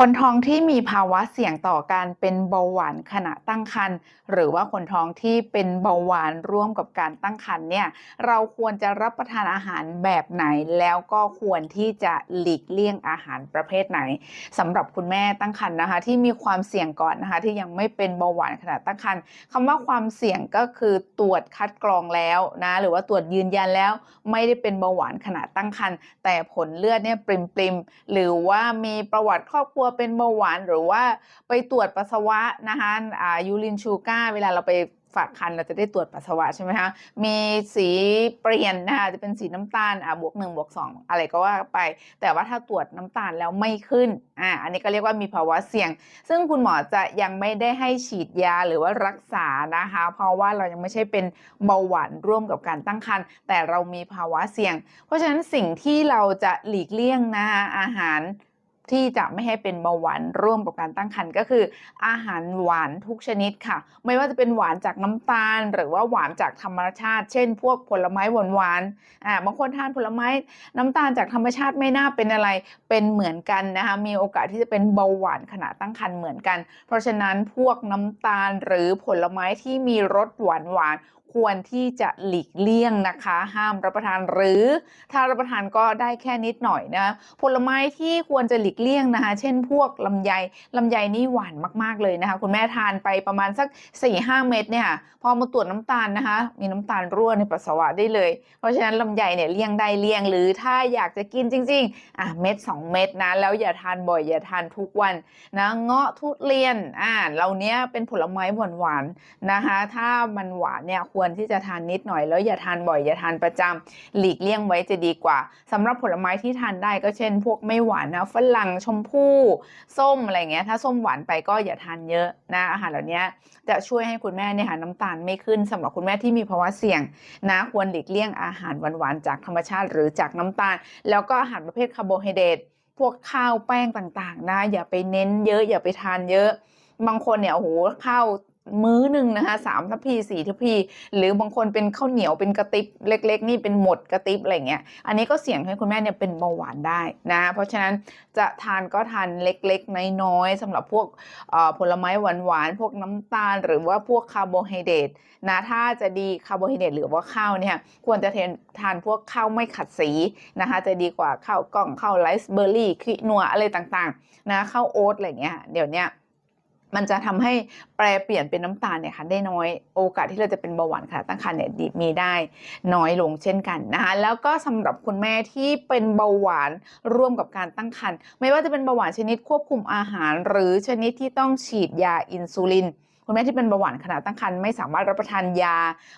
คนท้องที่มีภาวะเสี่ยงต่อการเป็นเบาหวานขณะตั้งครรภ์หรือว่าคนท้องที่เป็นเบาหวานร่วมกับการตั้งครรภ์เนี่ยเราควรจะรับประทานอาหารแบบไหน แล้วก็ควรที่จะหลีกเลี่ยงอาหารประเภทไหนสำหรับคุณแม่ตั้งครรภ์นะคะ ที่มีความเสี่ยงก่อนนะคะ ที่ยังไม่เป็นเบาหวานขณะตั้งครรภ์คำว่าความเสี่ยงก็คือตรวจคัดกรองแล้วนะหรือว่าตรวจยืนยันแล้ว ไม่ได้เป็นเบาหวานขณะตั้งครรภ์แต่ผลเลือดเนี่ยปริมๆหรือว่ามีประวัติครอบครัวเป็นเบาหวานหรือว่าไปตรวจปัสสาวะนะคะยูรินชูก้าเวลาเราไปฝากคันเราจะได้ตรวจปัสสาวะใช่ไหมคะมีสีเปลี่ยนนะคะจะเป็นสีน้ำตาลอ่าบวกหนึ่งบวกสองอะไรก็ว่าไป แต่ว่าถ้าตรวจน้ำตาลแล้วไม่ขึ้นอ่าอันนี้ก็เรียกว่ามีภาวะเสี่ยง ซึ่งคุณหมอจะยังไม่ได้ให้ฉีดยาหรือว่ารักษานะคะ เพราะว่าเรายังไม่ใช่เป็นเบาหวานร่วมกับการตั้งครรภ์แต่เรามีภาวะเสี่ยง เพราะฉะนั้นสิ่งที่เราจะหลีกเลี่ยงนะคะอาหาร ที่จะไม่ให้เป็นเบาหวานร่วมกับการตั้งครรภ์ก็คือ อาหารหวานทุกชนิดค่ะ ไม่ว่าจะเป็นหวานจากน้ำตาล หรือว่าหวานจากธรรมชาติ เช่น พวกผลไม้หวานหวานอ่าบางคนทานผลไม้น้ำตาลจากธรรมชาติไม่น่าเป็นอะไรเป็นเหมือนกันนะคะมีโอกาสที่จะเป็นเบาหวานขณะตั้งครรภ์เหมือนกัน เพราะฉะนั้นพวกน้ำตาลหรือผลไม้ที่มีรสหวานหวาน ควรที่จะหลีกเลี่ยงนะคะ ห้ามรับประทานหรือ ถ้ารับประทานก็ได้แค่นิดหน่อยนะผลไม้ที่ควรจะหลีกเลี่ยงนะคะ เช่นพวกลำไยลำไยนี่หวานมาก ๆเลยนะคะ คุณแม่ทานไปประมาณสัก 4-5 เม็ดเนี่ยค่ะพอมาตรวจน้ำตาลนะคะ มีน้ำตาลรั่วในปัสสาวะได้เลย เพราะฉะนั้นลำไยเนี่ยเลี่ยงได้เลี่ยงหรือถ้าอยากจะกินจริงๆอะเม็ด 2 เม็ดนะแล้วอย่าทานบ่อยอย่าทานทุกวันนะเงาะทุเรียนอ่าเหล่านี้เป็นผลไม้หวานๆนะคะ ถ้ามันหวานเนี่ยควรที่จะทานนิดหน่อย แล้วอย่าทานบ่อยอย่าทานประจำหลีกเลี่ยงไว้จะดีกว่าสำหรับผลไม้ที่ทานได้ก็เช่น พวกไม่หวานนะฝรั่งชมพู่ส้มอะไรเงี้ยถ้าส้มหวานไปก็อย่าทานเยอะนะอาหารเหล่านี้จะช่วยให้คุณแม่เนี่ยหาน้ำตาลไม่ขึ้นสำหรับคุณแม่ที่มีภาวะเสี่ยงนะควรหลีกเลี่ยงอาหารหวานๆจากธรรมชาติหรือจากน้ำตาล แล้วก็อาหารประเภทคาร์โบไฮเดรตพวกข้าวแป้งต่างๆนะอย่าไปเน้นเยอะอย่าไปทานเยอะ บางคนเนี่ยโอ้โหข้าว มื้อหนึ่งนะคะสามทัพพีสี่ทัพพีหรือบางคนเป็นข้าวเหนียวเป็นกระติบเล็ก ๆ นี่เป็นหมดกระติบอะไรเงี้ยอันนี้ก็เสี่ยงให้คุณแม่เนี่ยเป็นเบาหวานได้นะเพราะฉะนั้นจะทานก็ทานเล็กๆ น้อยๆสำหรับพวกผลไม้หวานๆพวกน้ำตาล หรือว่าพวกคาร์โบไฮเดรตนะถ้าจะดีคาร์โบไฮเดรตหรือว่าข้าวเนี่ยควรจะทานทานพวกข้าวไม่ขัดสีนะคะจะดีกว่าข้าวกล้องข้าวไรซ์เบอร์รี่คีนัวอะไรต่างๆนะข้าวโอ๊ตอะไรเงี้ยเดี๋ยวนี้ มันจะทำให้แปรเปลี่ยนเป็นน้ำตาลเนี่ยค่ะได้น้อยโอกาสที่เราจะเป็นเบาหวานขณะตั้งครรภ์เนี่ยมีได้น้อยลงเช่นกันนะคะแล้วก็สำหรับคุณแม่ที่เป็นเบาหวานร่วมกับการตั้งครรภ์ไม่ว่าจะเป็นเบาหวานชนิดควบคุมอาหาร หรือชนิดที่ต้องฉีดยาอินซูลิน คุณแม่ที่เป็นเบาหวานขณะตั้งครรภ์ไม่สามารถรับประทานยา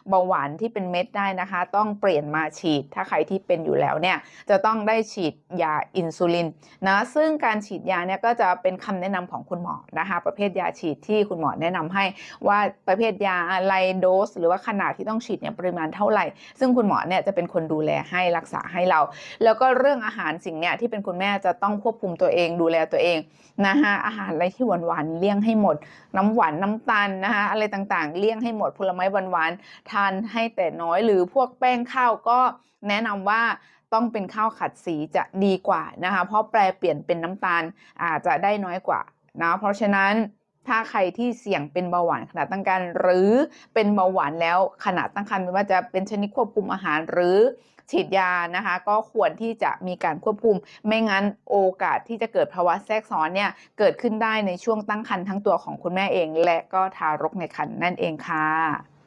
เบาหวานที่เป็นเม็ดได้นะคะ ต้องเปลี่ยนมาฉีด ถ้าใครที่เป็นอยู่แล้วเนี่ยจะต้องได้ฉีดยาอินซูลินนะซึ่งการฉีดยาเนี่ยก็จะเป็นคำแนะนำของคุณหมอนะคะ ประเภทยาฉีดที่คุณหมอแนะนำให้ว่าประเภทยาอะไรโดส หรือว่าขนาดที่ต้องฉีดเนี่ยปริมาณเท่าไหร่ ซึ่งคุณหมอเนี่ยจะเป็นคนดูแลให้รักษาให้เรา แล้วก็เรื่องอาหารสิ่งเนี้ยที่เป็นคุณแม่จะต้องควบคุมตัวเองดูแลตัวเองนะคะอาหารอะไรที่หวานๆเลี่ยงให้หมด น้ำหวานน้ำตาลนะคะอะไรต่างๆ เลี่ยงให้หมดผลไม้หวานๆทานให้แต่น้อยหรือพวกแป้งข้าวก็แนะนำว่าต้องเป็นข้าวขัดสีจะดีกว่านะคะเพราะแปลเปลี่ยนเป็นน้ำตาลอาจจะได้น้อยกว่านะเพราะฉะนั้นถ้าใครที่เสี่ยงเป็นเบาหวานขณะตั้งครรภ์หรือเป็นเบาหวานแล้วขณะตั้งครรภ์ไม่ว่าจะเป็นชนิดควบคุมอาหารหรือ ฉีดยานะคะ ก็ควรที่จะมีการควบคุม ไม่งั้นโอกาสที่จะเกิดภาวะแทรกซ้อนเนี่ยเกิดขึ้นได้ในช่วงตั้งครรภ์ทั้งตัวของคุณแม่เอง และก็ทารกในครรภ์นั่นเองค่ะ